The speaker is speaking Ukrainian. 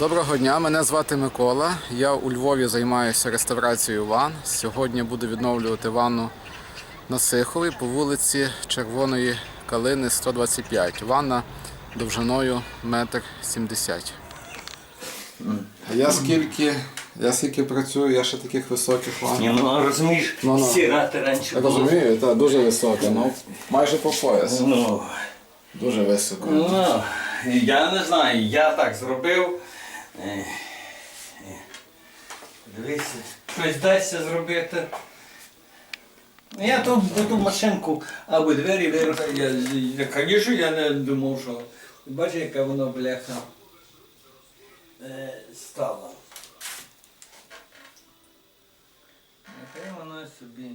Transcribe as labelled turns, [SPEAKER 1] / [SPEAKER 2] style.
[SPEAKER 1] Доброго дня, мене звати Микола. Я у Львові займаюся реставрацією ван. Сьогодні буду відновлювати ванну на Сиховій по вулиці Червоної Калини 125. Ванна довжиною 1,70 м. Я скільки, я скільки працюю, я ще таких високих ванн.
[SPEAKER 2] Ні, ну розумієш,
[SPEAKER 1] Ну, ну.
[SPEAKER 2] сірати раніше було.
[SPEAKER 1] Розумію, так, дуже висока, ну майже по пояс.
[SPEAKER 2] Ну,
[SPEAKER 1] Дуже високо.
[SPEAKER 2] ну, я не знаю, я так зробив. Дивися, щось дасться зробити. Ну, Я ту, ту машинку або двері вирвав, я, я, звісно, я не думав, що. Бачиш, яка воно бляха е, стала. Нехай воно собі.